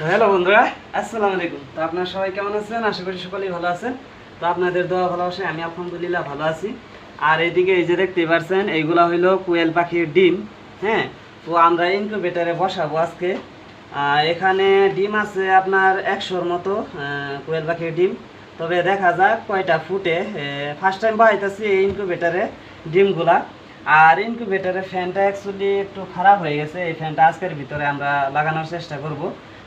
Hello বন্ধুরা, আসসালামু আলাইকুম। তো আপনারা সবাই কেমন আছেন? আশা করি সকলেই ভালো আছেন। তো আপনাদের দোয়া ভালোবাসায় আমি আলহামদুলিল্লাহ ভালো আছি। আর এইদিকে এই যে দেখতে পারছেন, এইগুলা হইল কোয়েল পাখির ডিম হ্যাঁ? তো আমরা ইনকিউবেটারে বসাবো আজকে। এখানে ডিম আছে আপনার একশোর মতো কোয়েল পাখির ডিম। তবে দেখা যাক কয়টা ফুটে। ফার্স্ট টাইম বহাইতেছি এই ইনকিউবেটারে ডিমগুলা। আর ইনকিউবেটারের ফ্যানটা অ্যাকচুয়ালি একটু খারাপ হয়ে গেছে। এই ফ্যানটা আজকের ভিতরে আমরা লাগানোর চেষ্টা করব।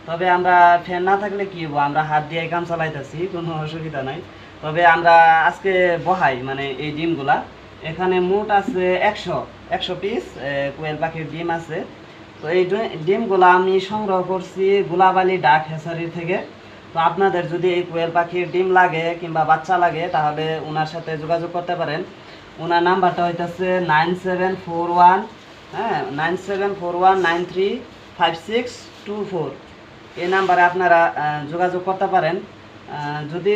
তবে আমরা ফ্যান না থাকলে কি হব? আমরা হাত দিয়ে কাম চালাইতেছি, কোনো অসুবিধা নাই। তবে আমরা আজকে বহাই মানে এই ডিমগুলা। এখানে মোট আছে একশো একশো পিস কোয়েল পাখির ডিম আছে। তো এই ডিমগুলা আমি সংগ্রহ করছি গুলাবালি ডাক হেসারি থেকে। তো আপনাদের যদি এই কোয়েল পাখির ডিম লাগে কিংবা বাচ্চা লাগে, তাহলে ওনার সাথে যোগাযোগ করতে পারেন। ওনার নাম্বারটা হইতেছে নাইন সেভেন ফোর ওয়ান হ্যাঁ nine seven four one nine three five six two four. এই নাম্বারে আপনারা যোগাযোগ করতে পারেন। যদি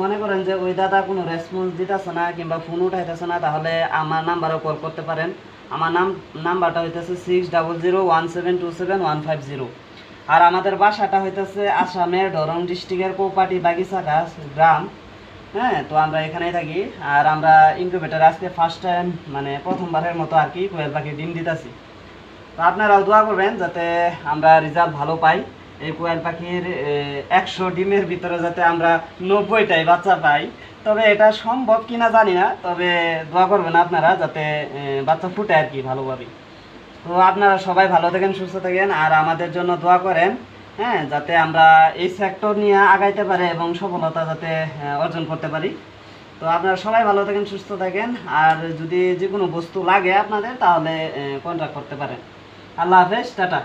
মনে করেন যে ওই দাদা কোনো রেসপন্স দিতেছে না কিংবা ফোন উঠাইতেছে না, তাহলে আমার নাম্বারও কল করতে পারেন। আমার নাম, নাম্বারটা হইতেছে six double zero one seven two seven one five zero আর আমাদের বাসাটা হইতেছে আসামের দরং ডিস্ট্রিক্টের কৌপাটি বাগিচাকা গ্রাম। হ্যাঁ তো আমরা এখানেই থাকি। আর আমরা ইনকিউবেটার আজকে ফার্স্ট টাইম মানে প্রথমবারের মতো আর কি কোয়েল পাখি ডিম দিতেছি। তো আপনারাও দোয়া করবেন যাতে আমরা রেজাল্ট ভালো পাই। এই কোয়েল পাখির একশো ডিমের ভিতরে যাতে আমরা নব্বইটাই বাচ্চা পাই, তবে এটা সম্ভব কিনা জানি না, তবে দোয়া করবেন আপনারা যাতে বাচ্চা ফুটে আর কি ভালোভাবে। তো আপনারা সবাই ভালো থাকেন, সুস্থ থাকেন, আর আমাদের জন্য দোয়া করেন হ্যাঁ যাতে আমরা এই সেক্টর নিয়ে আগাইতে পারি এবং সফলতা যাতে অর্জন করতে পারি। তো আপনারা সবাই ভালো থাকেন, সুস্থ থাকেন, আর যদি যে কোনো বস্তু লাগে আপনাদের, তাহলে কন্ট্যাক্ট করতে পারেন। আল্লাহ হাফেজ, টাটা।